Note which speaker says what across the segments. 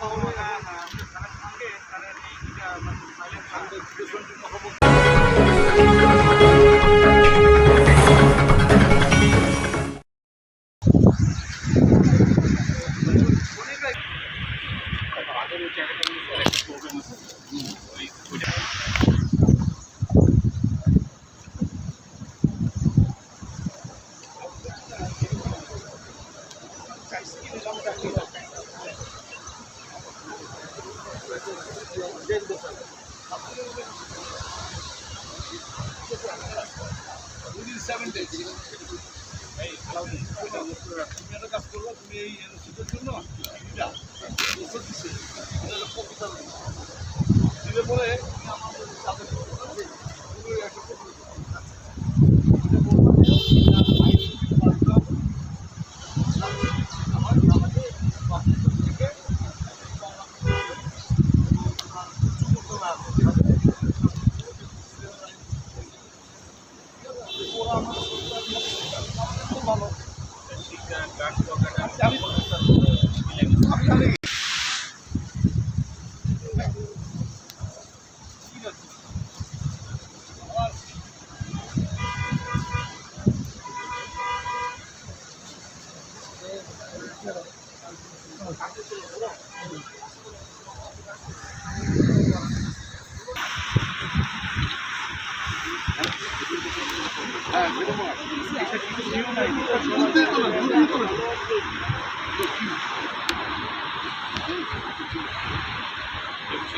Speaker 1: Oh, okay. Okay. Okay. Okay.
Speaker 2: Okay. Okay. Okay. Okay. Okay.
Speaker 3: Okay. seven
Speaker 1: days.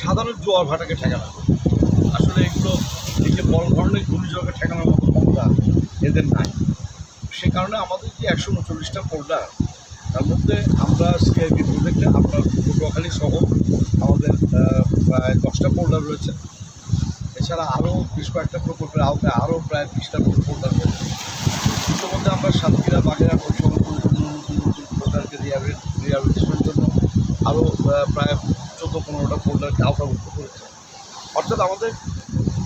Speaker 1: সাধারণ জোয়ার ভাটাকে ঠেকানো। আসলে এগুলো এই যে বড় ধরনের ঘূর্ণিঝড়কে ঠেকানোর মতো ক্ষমতা এদের নাই। সে কারণে আমাদের যে একশো উনচল্লিশটা পোল্ডার তার মধ্যে আমরা সিআইবি প্রজেক্টে আপনার পটুয়াখালী সহ আমাদের প্রায় দশটা পোল্ডার রয়েছে। এছাড়া আরও বেশ কয়েকটা প্রকল্পের আওতায় আরও প্রায় বিশটা পোল্ডার রয়েছে। ইতিমধ্যে আমরা সাতক্ষীরা সমস্ত নতুন নতুন নতুন পোল্ডারকে রিহাবিলিটেশনের জন্য আরও প্রায় চোদ্দ পনেরোটা পোল্ডারকে আওতাভুক্ত করেছে অর্থাৎ আমাদের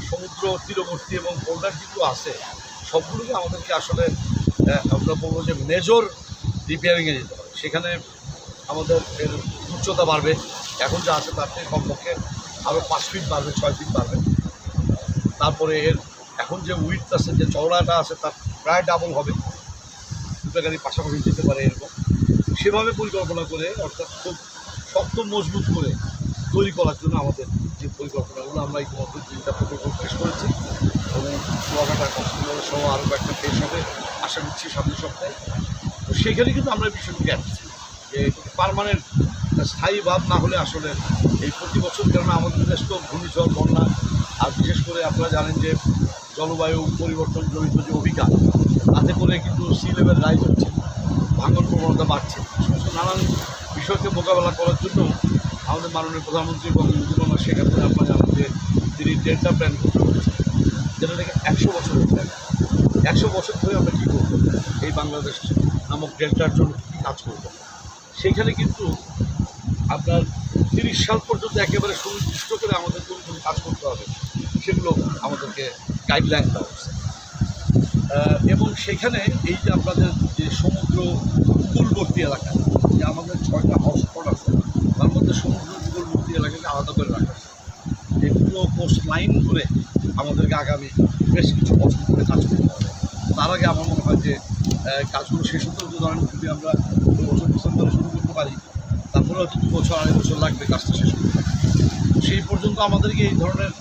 Speaker 1: সমুদ্র, তীরবর্তী এবং পোল্ডার যেগুলো আছে, সবগুলোকে আমাদেরকে আসলে আমরা বলব যে মেজর রিপেয়ারিংয়ে যেতে হবে। সেখানে আমাদের এর উচ্চতা বাড়বে। এখন যা আছে তার থেকে কমপক্ষে আরও পাঁচ ফিট বাড়বে, ছয় ফিট বাড়বে। তারপরে এর এখন যে উইথ আছে, যে চওড়াটা আছে, তার প্রায় ডাবল হবে। দুটো গাড়ি পাশাপাশি যেতে পারে এরকম। সেভাবে পরিকল্পনা করে, অর্থাৎ খুব শক্ত, মজবুত করে তৈরি করার জন্য আমাদের যে পরিকল্পনাগুলো আমরা ইতিমধ্যে তিনটা প্রকল্প পেশ করেছি এবং কুয়াকাটা কক্সবাজার সহ আরও কয়েকটা পেশ হবে আশা করছি সামনের সপ্তাহে। তো সেখানে কিন্তু আমরা এই বিষয়টিকে আসছি যে পারমানেন্ট স্থায়ী ভাব না হলে আসলে এই প্রতি বছর কেননা আমাদের দেশ তো ঘূর্ণিঝড়, বন্যা, আর বিশেষ করে আপনারা জানেন যে জলবায়ু পরিবর্তন জড়িত যে অভিজ্ঞান তাতে করে কিন্তু সি লেভেল রাইজ হচ্ছে, ভাঙন প্রবণতা বাড়ছে। সমস্ত নানান বিষয়কে মোকাবেলা করার জন্য আমাদের মাননীয় প্রধানমন্ত্রী বঙ্গবন্ধু কন্যা শেখ হাসিনা জানেন যে তিনি ডেল্টা প্ল্যান যেটা থেকে একশো বছরের প্ল্যান একশো বছর ধরে আমরা কী করব? এই বাংলাদেশ নামক ডেল্টার জন্য কাজ করব? সেইখানে কিন্তু আপনার তিরিশ সাল পর্যন্ত একেবারে সুনির্দিষ্ট করে আমাদের কোন কোন কাজ করতে হবে, সেগুলো আমাদেরকে গাইডলাইন দেওয়া হচ্ছে এবং সেখানে এই যে আপনাদের যে সমুদ্র উপকূলবর্তী এলাকা, যে আমাদের ছয়টা হটস্পট আছে মধ্যে সমুদ্র উপকূলবর্তী এলাকাকে আলাদা করে রাখা আছে এগুলো কোস্ট লাইন ধরে আমাদেরকে আগামী বেশ কিছু বছর ধরে কাজ করতে হবে। তার আগে আমার মনে হয় যে কাজগুলো শেষ হতে হতে ধরেন যদি আমরা দু বছর ডিসেম্বরে শুরু করতে পারি, তারপরে হয়তো দু বছর, আড়াই বছর লাগবে কাজটা শেষ করতে। সেই পর্যন্ত আমাদেরকে এই ধরনের,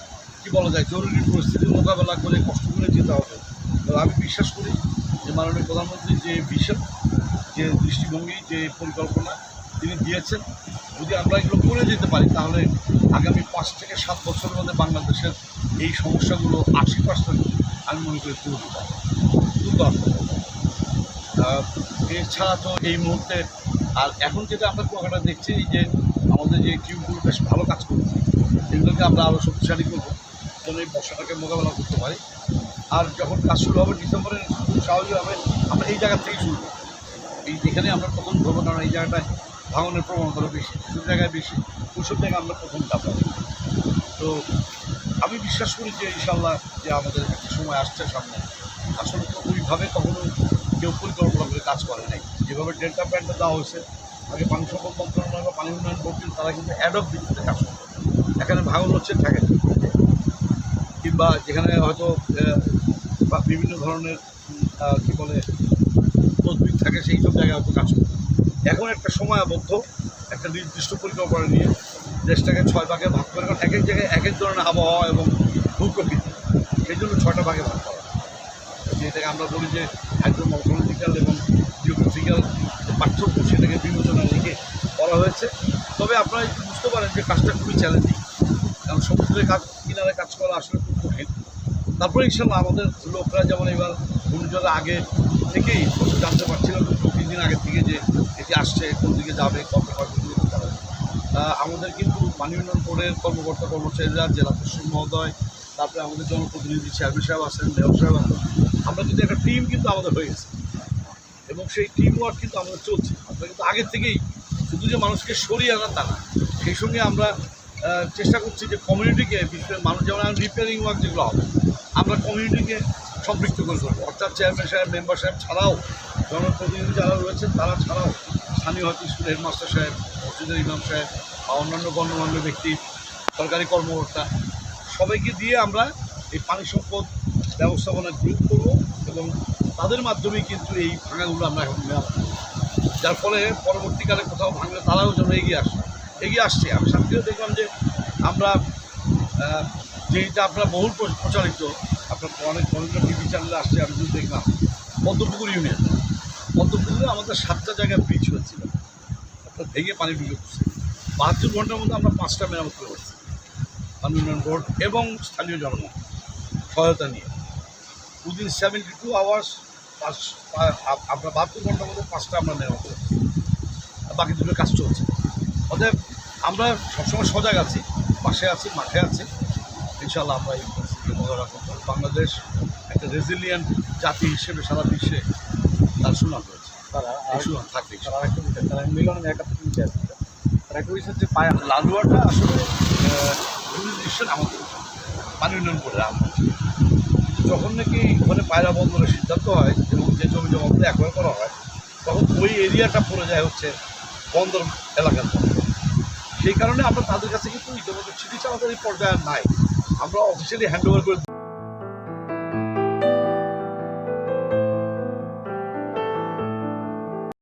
Speaker 1: কি বলা যায়, জরুরি পরিস্থিতির মোকাবেলা করে, কষ্ট করে যেতে হবে। তো আমি বিশ্বাস করি যে মাননীয় প্রধানমন্ত্রীর যে ভিশন যে দৃষ্টিভঙ্গি, যে পরিকল্পনা তিনি দিয়েছেন যদি আমরা এগুলো করে যেতে পারি, তাহলে আগামী পাঁচ থেকে সাত বছরের মধ্যে বাংলাদেশের এই সমস্যাগুলো আশি পার্সেন্ট আমি মনে করি হবে। এছাড়া তো এই মুহূর্তে আর এখন যেটা আমরা কুয়াকাটা দেখছি যে আমাদের যে টিউবগুলো বেশ ভালো কাজ করছে, এগুলোকে আমরা আরও শক্তিশালী করব। যেন এই বর্ষাটাকে মোকাবেলা করতে পারি। আর যখন কাজ শুরু হবে ডিসেম্বরের স্বাভাবিকভাবে আমরা এই জায়গা থেকেই শুরু এই যেখানে আমরা প্রথম ধরবো, কারণ এই জায়গাটায় ভাঙনের প্রবণতা বেশি যেসব জায়গায় বেশি ওইসব জায়গায় আমরা প্রথম যাব তো আমি বিশ্বাস করি যে ইনশাল্লাহ যে আমাদের একটা সময় আসছে সামনে। আসলে তো ওইভাবে কখনো কেউ পরিকল্পনা করে কাজ করে নাই। যেভাবে ডেল্টা প্ল্যান্টটা দেওয়া হয়েছে, আগে পানি সম্পদ মন্ত্রণালয় বা পানি উন্নয়ন বোর্ড তারা কিন্তু অ্যাডপ ভিত্তিতে কাজ করে এখানে ভাঙন হচ্ছে থাকে কিংবা যেখানে হয়তো বিভিন্ন ধরনের কী বলে তদবির থাকে, সেই সব জায়গায় হয়তো কাজ করে এখন একটা সময়বদ্ধ, একটা নির্দিষ্ট পরিকল্পনা নিয়ে দেশটাকে ছয় ভাগে ভাগ করে, কারণ এক এক জায়গায় এক এক ধরনের আবহাওয়া এবং ভূপ্রকৃতি। সেই জন্য ছয়টা ভাগে ভাগ করা যেটাকে আমরা বলি যে হাইড্রোমর্ফোলজিক্যাল এবং জিওগ্রাফিক্যাল পার্থক্য, সেটাকে বিবেচনা রেখে করা হয়েছে। তবে আপনারা একটু বুঝতে পারেন যে কাজটা খুবই চ্যালেঞ্জিং কারণ সমুদ্রে কাজ, কিনারে কাজ করা আসলে খুব কঠিন। তারপরে ইনশাল্লাহ আমাদের লোকরা যেমন এবার ঘূর্ণিঝড়ের আগে থেকেই জানতে পারছিলাম তিন দিন আগে থেকে যে এটি আসছে, কোন দিকে যাবে, কত আমাদের কিন্তু পানি উন্নয়ন বোর্ডের কর্মকর্তা, কর্মচারীরা, জেলা প্রশাসক মহোদয়, তারপরে আমাদের জনপ্রতিনিধি চেয়ারম্যান সাহেব আছেন, মেয়র সাহেব আছেন। আমরা কিন্তু একটা টিম কিন্তু আমাদের হয়ে গেছে। এবং সেই টিম ওয়ার্ক কিন্তু আমাদের চলছে। আমরা কিন্তু আগের থেকেই শুধু যে মানুষকে সরিয়ে আনা তা না, সেই সঙ্গে আমরা চেষ্টা করছি যে কমিউনিটিকে মানুষ, যেমন রিপেয়ারিং ওয়ার্ক যেগুলো হবে, আমরা কমিউনিটিকে সম্পৃক্ত করে ফেলব অর্থাৎ চেয়ারম্যান সাহেব মেম্বার সাহেব ছাড়াও জনপ্রতিনিধি যারা রয়েছেন তারা ছাড়াও স্থানীয় হয়তো স্কুলের হেডমাস্টার সাহেব, মসজিদের ইমাম সাহেব বা অন্যান্য গণ্যমান্য ব্যক্তি, সরকারি কর্মকর্তা, সবাইকে দিয়ে আমরা এই পানি সম্পদ ব্যবস্থাপনা গ্রুপ করব এবং তাদের মাধ্যমেই কিন্তু এই ভাঙাগুলো আমরা এখন করব। যার ফলে পরবর্তীকালে কোথাও ভাঙলে তারাও যেন এগিয়ে আসে। এগিয়ে আসছে। আমি শান্তিও দেখলাম যে আমরা যেটা আপনার বহুল প্র- প্রচারিত আপনার অনেক অনেক টিভি চ্যানেলে আসছে, আমি যদি দেখলাম। পদ্মপুকুর ইউনিয়ন। পদ্মপুকুরে আমাদের সাতটা জায়গায় ব্রিজ হয়েছিল। আপনার ভেঙে পানি ঢুকে পড়ছে। বাহাত্তর ঘণ্টার মধ্যে আমরা পাঁচটা মেরামত করে পারছি উন্নয়ন বোর্ড এবং স্থানীয় জনগণ সহায়তা নিয়ে। উইদিন সেভেন্টি টু আওয়ার্স পাঁচ আমরা বাহাত্তর ঘণ্টার মধ্যে পাঁচটা আমরা মেরামত আর বাকি দুটো কাজ চলছে। অতএব আমরা সবসময় সজাগ আছি, পাশে আছি, মাঠে আছি। ইনশাল্লাহ আমরা এই মোকাবেলা করব বাংলাদেশ একটা রেজিলিয়েন্ট জাতি হিসেবে সারা বিশ্বে তার সুনাম রয়েছে।
Speaker 3: তারা
Speaker 1: সুনাম থাকবে
Speaker 3: তারা মিলনের একাত্তর নিতে আসছে তারা একটা বিষয় হচ্ছে পায়া
Speaker 1: লালুয়াটা আসলে জুরিডিকশন আমাদের পানি উন্নয়ন করে আমরা যখন নাকি ওখানে পায়রা বন্দরের সিদ্ধান্ত হয় এবং যে জমি জমাগুলো একবার করা হয় তখন ওই এরিয়াটা পড়ে যায় হচ্ছে বন্দর এলাকার সেই কারণে আমরা তাদের কাছে কিন্তু ইতিমধ্যে চিঠি চালাতে এই পর্যায়ে নাই। আমরা অফিসিয়ালি হ্যান্ড ওভার করে